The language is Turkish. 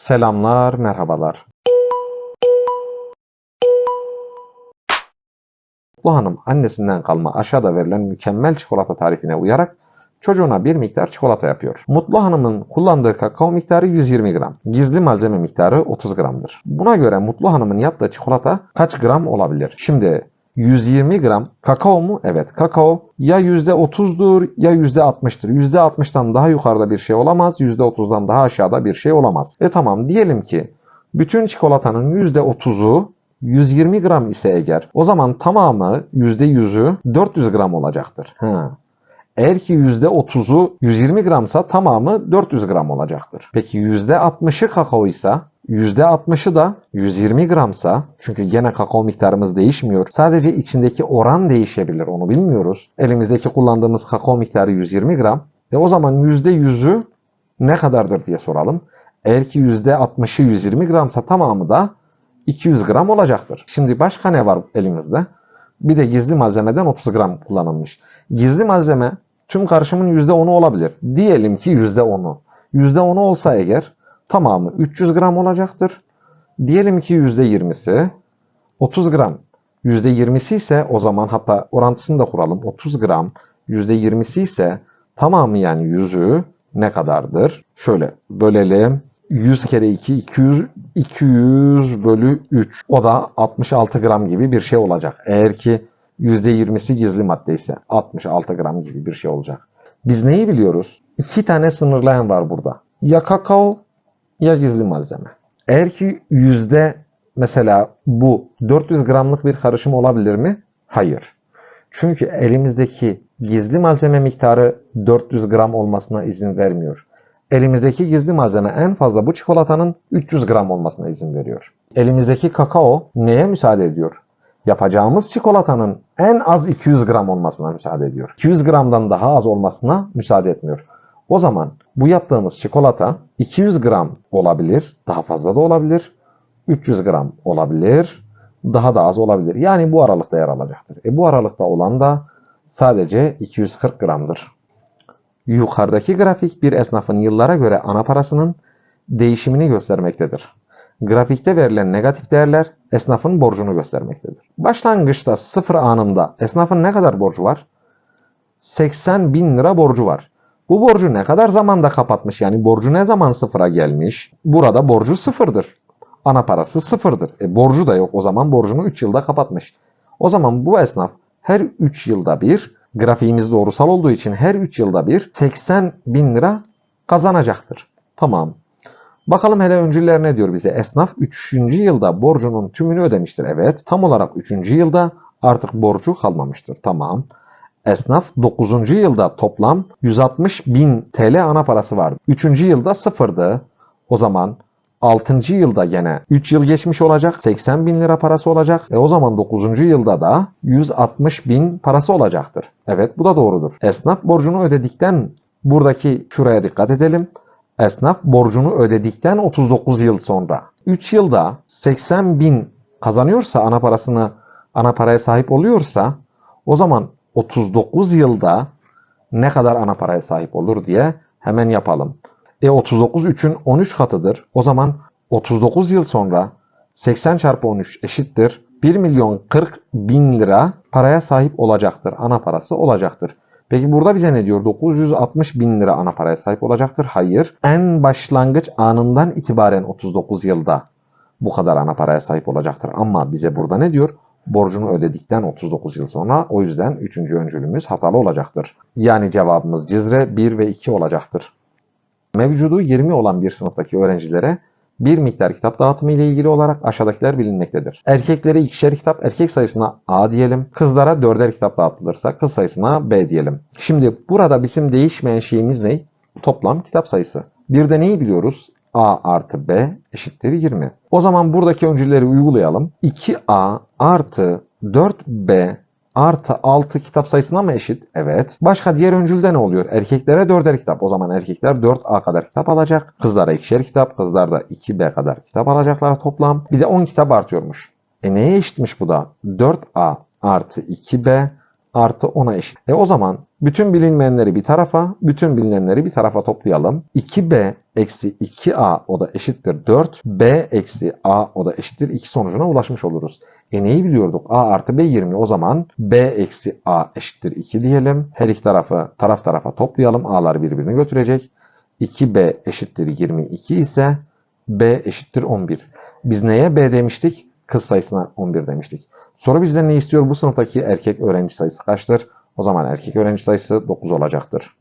Selamlar, merhabalar. Bu hanım annesinden kalma aşağıda verilen mükemmel çikolata tarifine uyarak çocuğuna bir miktar çikolata yapıyor. Mutlu Hanım'ın kullandığı kakao miktarı 120 gram. Gizli malzeme miktarı 30 gramdır. Buna göre Mutlu Hanım'ın yaptığı çikolata kaç gram olabilir? Şimdi 120 gram kakao mu? Evet kakao. Ya %30'dur ya %60'tır. %60'dan daha yukarıda bir şey olamaz. %30'dan daha aşağıda bir şey olamaz. E tamam diyelim ki bütün çikolatanın %30'u 120 gram ise eğer o zaman tamamı %100'ü 400 gram olacaktır. Ha. Eğer ki %30'u 120 gramsa tamamı 400 gram olacaktır. Peki %60'ı kakaoysa %60'ı da 120 gramsa çünkü gene kakao miktarımız değişmiyor. Sadece içindeki oran değişebilir onu bilmiyoruz. Elimizdeki kullandığımız kakao miktarı 120 gram. E o zaman %100'ü ne kadardır diye soralım. Eğer ki %60'ı 120 gramsa tamamı da 200 gram olacaktır. Şimdi başka ne var elimizde? Bir de gizli malzemeden 30 gram kullanılmış. Gizli malzeme tüm karışımın %10'u olabilir. Diyelim ki %10'u. %10'u olsa eğer tamamı 300 gram olacaktır. Diyelim ki %20'si 30 gram. %20'si ise o zaman hatta orantısını da kuralım. 30 gram %20'si ise tamamı yani yüzü ne kadardır? Şöyle bölelim. 100 kere 2 200 200 bölü 3 o da 66 gram gibi bir şey olacak. Eğer ki %20'si gizli madde ise 66 gram gibi bir şey olacak. Biz neyi biliyoruz? İki tane sınırlayan var burada. Ya kakao ya gizli malzeme. Eğer ki yüzde mesela bu 400 gramlık bir karışım olabilir mi? Hayır. Çünkü elimizdeki gizli malzeme miktarı 400 gram olmasına izin vermiyor. Elimizdeki gizli malzeme en fazla bu çikolatanın 300 gram olmasına izin veriyor. Elimizdeki kakao neye müsaade ediyor? Yapacağımız çikolatanın en az 200 gram olmasına müsaade ediyor. 200 gramdan daha az olmasına müsaade etmiyor. O zaman bu yaptığımız çikolata 200 gram olabilir, daha fazla da olabilir, 300 gram olabilir, daha da az olabilir. Yani bu aralıkta yer alacaktır. E bu aralıkta olan da sadece 240 gramdır. Yukarıdaki grafik bir esnafın yıllara göre ana parasının değişimini göstermektedir. Grafikte verilen negatif değerler esnafın borcunu göstermektedir. Başlangıçta sıfır anında esnafın ne kadar borcu var? 80 bin lira borcu var. Bu borcu ne kadar zamanda kapatmış? Yani borcu ne zaman sıfıra gelmiş? Burada borcu sıfırdır. Ana parası sıfırdır. E, borcu da yok. O zaman borcunu 3 yılda kapatmış. O zaman bu esnaf her 3 yılda bir grafiğimiz doğrusal olduğu için her 3 yılda bir 80 bin lira kazanacaktır. Tamam. Bakalım hele öncüler ne diyor bize? Esnaf 3. yılda borcunun tümünü ödemiştir. Evet. Tam olarak 3. yılda artık borcu kalmamıştır. Tamam. Esnaf 9. yılda toplam 160 bin TL ana parası vardı. 3. yılda sıfırdı. O zaman 6. yılda gene 3 yıl geçmiş olacak. 80 bin lira parası olacak. E o zaman 9. yılda da 160 bin parası olacaktır. Evet bu da doğrudur. Esnaf borcunu ödedikten buradaki şuraya dikkat edelim. Esnaf borcunu ödedikten 39 yıl sonra 3 yılda 80 bin kazanıyorsa ana parasını ana paraya sahip oluyorsa o zaman 39 yılda ne kadar ana paraya sahip olur diye hemen yapalım. E 39 3'ün 13 katıdır. O zaman 39 yıl sonra 80 çarpı 13 eşittir. 1 milyon 40 bin lira paraya sahip olacaktır. Ana parası olacaktır. Peki burada bize ne diyor? 960 bin lira ana paraya sahip olacaktır. Hayır. En başlangıç anından itibaren 39 yılda bu kadar ana paraya sahip olacaktır. Ama bize burada ne diyor? Borcunu ödedikten 39 yıl sonra o yüzden 3. öncülümüz hatalı olacaktır. Yani cevabımız Cizre 1 ve 2 olacaktır. Mevcudu 20 olan bir sınıftaki öğrencilere bir miktar kitap dağıtımı ile ilgili olarak aşağıdakiler bilinmektedir. Erkeklere ikişer kitap, erkek sayısına A diyelim. Kızlara dörder kitap dağıtılırsa kız sayısına B diyelim. Şimdi burada bizim değişmeyen şeyimiz ne? Toplam kitap sayısı. Bir de neyi biliyoruz? A artı B eşittir 20. O zaman buradaki öncülleri uygulayalım. 2A artı 4B artı 6 kitap sayısına mı eşit? Evet. Başka diğer öncülde ne oluyor? Erkeklere 4'er kitap. O zaman erkekler 4A kadar kitap alacak. Kızlara 2'şer kitap. Kızlar da 2B kadar kitap alacaklar toplam. Bir de 10 kitap artıyormuş. E neye eşitmiş bu da? 4A artı 2B artı 10'a eşit. E o zaman bütün bilinmeyenleri bir tarafa, bütün bilinenleri bir tarafa toplayalım. 2b eksi 2a o da eşittir 4. b eksi a o da eşittir 2 sonucuna ulaşmış oluruz. E neyi biliyorduk? a artı b 20. O zaman b eksi a eşittir 2 diyelim. Her iki tarafı taraf tarafa toplayalım. a'lar birbirini götürecek. 2b eşittir 22 ise b eşittir 11. Biz neye b demiştik? Kız sayısına 11 demiştik. Soru bizden ne istiyor? Bu sınıftaki erkek öğrenci sayısı kaçtır? O zaman erkek öğrenci sayısı 9 olacaktır.